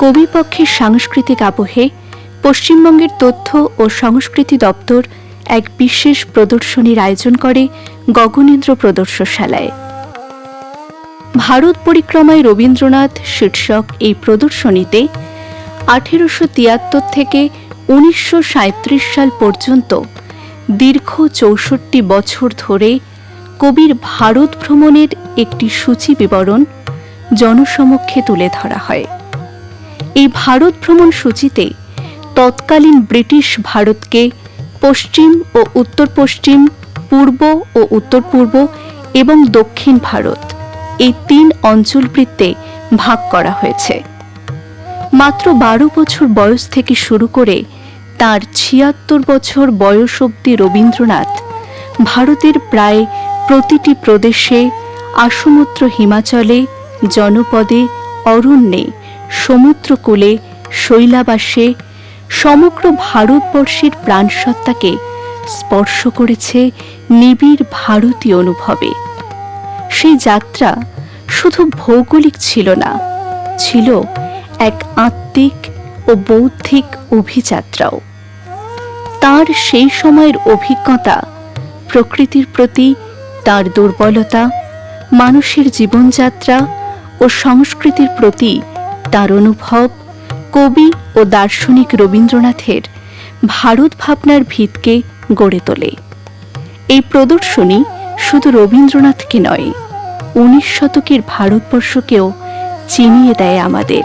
কবিপক্ষের সাংস্কৃতিক আবহে পশ্চিমবঙ্গের তথ্য ও সংস্কৃতি দপ্তর এক বিশেষ প্রদর্শনীর আয়োজন করে গগনেন্দ্র প্রদর্শনশালায় ভারত পরিক্রমায় রবীন্দ্রনাথ শীর্ষক এই প্রদর্শনীতে আঠেরোশো তিয়াত্তর থেকে উনিশশো সাল পর্যন্ত দীর্ঘ চৌষট্টি বছর ধরে কবির ভারত ভ্রমণের একটি সূচি বিবরণ জনসমক্ষে তুলে ধরা হয়। এই ভারত ভ্রমণ সূচিতে তৎকালীন ব্রিটিশ ভারতকে পশ্চিম ও উত্তর পশ্চিম, পূর্ব ও উত্তর পূর্ব এবং দক্ষিণ ভারত এই তিন অঞ্চলবৃত্তে ভাগ করা হয়েছে। মাত্র বারো বছর বয়স থেকে শুরু করে তার ছিয়াত্তর বছর বয়স অব্দি রবীন্দ্রনাথ ভারতের প্রায় প্রতিটি প্রদেশে আসমুদ্র হিমাচলে, জনপদে, অরণ্যে সমুদ্রকূলে, শৈলাবাসে, সমগ্র ভারতবর্ষের প্রাণসত্তাকে স্পর্শ করেছে নিবিড় ভারতীয় অনুভবে। সেই যাত্রা শুধু ভৌগোলিক ছিল না, ছিল এক আত্মিক ও বৌদ্ধিক অভিযাত্রাও। তার সেই সময়ের অভিজ্ঞতা, প্রকৃতির প্রতি তার দুর্বলতা, মানুষের জীবনযাত্রা ও সংস্কৃতির প্রতি তার অনুভব, কবি ও দার্শনিক রবীন্দ্রনাথের ভারত ভাবনার ভিতকে গড়ে তোলে। এই প্রদর্শনী শুধু রবীন্দ্রনাথকে নয়, উনিশ শতকের ভারতবর্ষকেও চিনিয়ে দেয় আমাদের।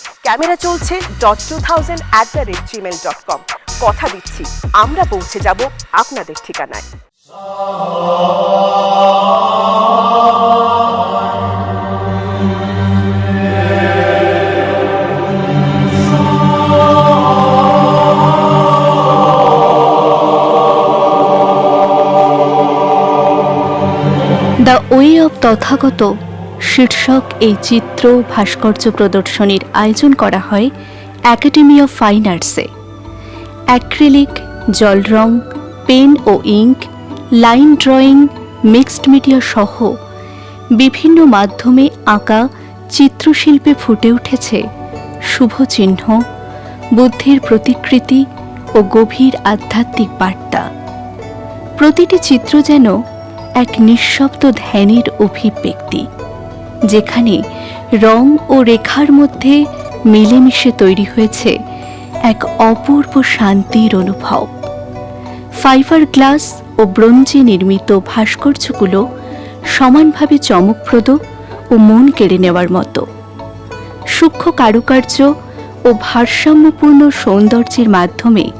ক্যামেরা চলছে dot two thousand at the rate Gmail dot com কথা দিচ্ছি, আমরা পৌঁছে যাব আপনাদের ঠিকানায়। দ্য ওয়ে অব তথাগত শীর্ষক এই চিত্র ভাস্কর্য প্রদর্শনীর আয়োজন করা হয় একাডেমি অফ ফাইন আর্টসে অ্যাক্রিলিক জল রং, পেন ও ink line drawing mixed media সহ বিভিন্ন মাধ্যমে আঁকা চিত্রশিল্পে ফুটে উঠেছে শুভ চিহ্ন, বুদ্ধির প্রতিকৃতি ও গভীর আধ্যাত্মিক বার্তা। প্রতিটি চিত্র যেন এক নিঃশব্দ ধ্যানের অভিব্যক্তি। যেখানে রং ও রেখার মধ্যে মিলেমিশে তৈরি হয়েছে এক অপূর্ব শান্তির অনুভব। ফাইবার গ্লাস ও ব্রোঞ্জে নির্মিত ভাস্কর্যগুলো সমানভাবে চমকপ্রদ ও মন কেড়ে নেওয়ার মতো। সূক্ষ্ম কারুকার্য ও ভারসাম্যপূর্ণ সৌন্দর্যের মাধ্যমে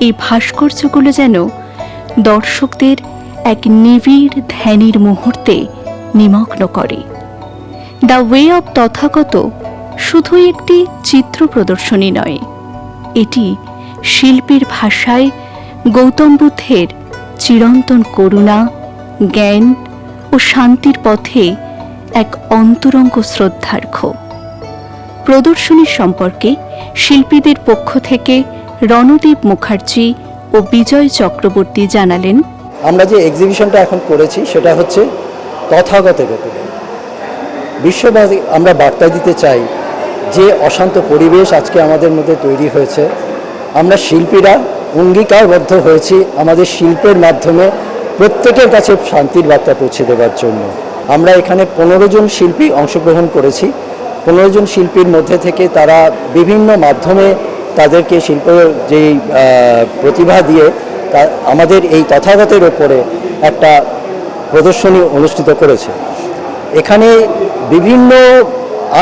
এই ভাস্কর্যগুলো যেন দর্শকদের এক নিবিড় ধ্যানের মুহূর্তে নিমগ্ন করে। দ্য ওয়ে অব তথাগত শুধুই একটি চিত্র প্রদর্শনী নয়, এটি শিল্পীর ভাষায় গৌতম বুদ্ধের চিরন্তন করুণা, জ্ঞান ও শান্তির পথে এক অন্তরঙ্গ শ্রদ্ধার্ঘ। প্রদর্শনীর সম্পর্কে শিল্পীদের পক্ষ থেকে রণদীপ মুখার্জি ও বিজয় চক্রবর্তী জানালেন, আমরা যে এক্সিবিশনটা এখন করেছি, সেটা হচ্ছে তথাগতের উপরে বিশ্ববাসী আমরা বার্তা দিতে চাই যে অশান্ত পরিবেশ আজকে আমাদের মধ্যে তৈরি হয়েছে। আমরা শিল্পীরা অঙ্গীকারবদ্ধ হয়েছি আমাদের শিল্পের মাধ্যমে প্রত্যেকের কাছে শান্তির বার্তা পৌঁছে দেওয়ার জন্য। আমরা এখানে পনেরো জন শিল্পী অংশগ্রহণ করেছি। পনেরো জন শিল্পীর মধ্যে থেকে তারা বিভিন্ন মাধ্যমে তাদেরকে শিল্প যেই প্রতিভা দিয়ে আমাদের এই তথাগতের ওপরে একটা প্রদর্শনী অনুষ্ঠিত করেছে। এখানে বিভিন্ন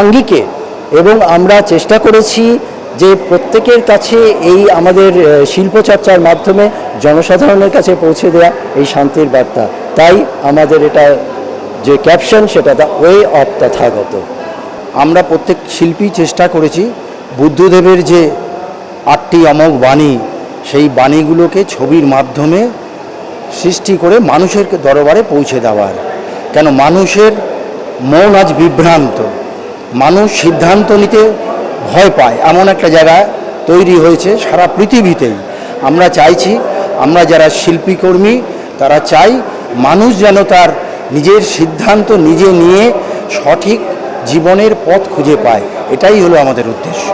আঙ্গিকে এবং আমরা চেষ্টা করেছি যে প্রত্যেকের কাছে এই আমাদের শিল্পচর্চার মাধ্যমে জনসাধারণের কাছে পৌঁছে দেওয়া এই শান্তির বার্তা। তাই আমাদের এটা যে ক্যাপশন সেটা দ্য ওয়ে অফ তথাগত আমরা প্রত্যেক শিল্পী চেষ্টা করেছি বুদ্ধদেবের যে আটটি অমোঘ বাণী, সেই বাণীগুলোকে ছবির মাধ্যমে সৃষ্টি করে মানুষের দরবারে পৌঁছে দেওয়ার। কেন? মানুষের মন আজ বিভ্রান্ত। মানুষ সিদ্ধান্ত নিতে ভয় পায়। এমন একটা জায়গা তৈরি হয়েছে সারা পৃথিবীতেই। আমরা চাইছি, আমরা যারা শিল্পীকর্মী, তারা চাই মানুষ যেন তার নিজের সিদ্ধান্ত নিজে নিয়ে সঠিক জীবনের পথ খুঁজে পায়। এটাই হলো আমাদের উদ্দেশ্য।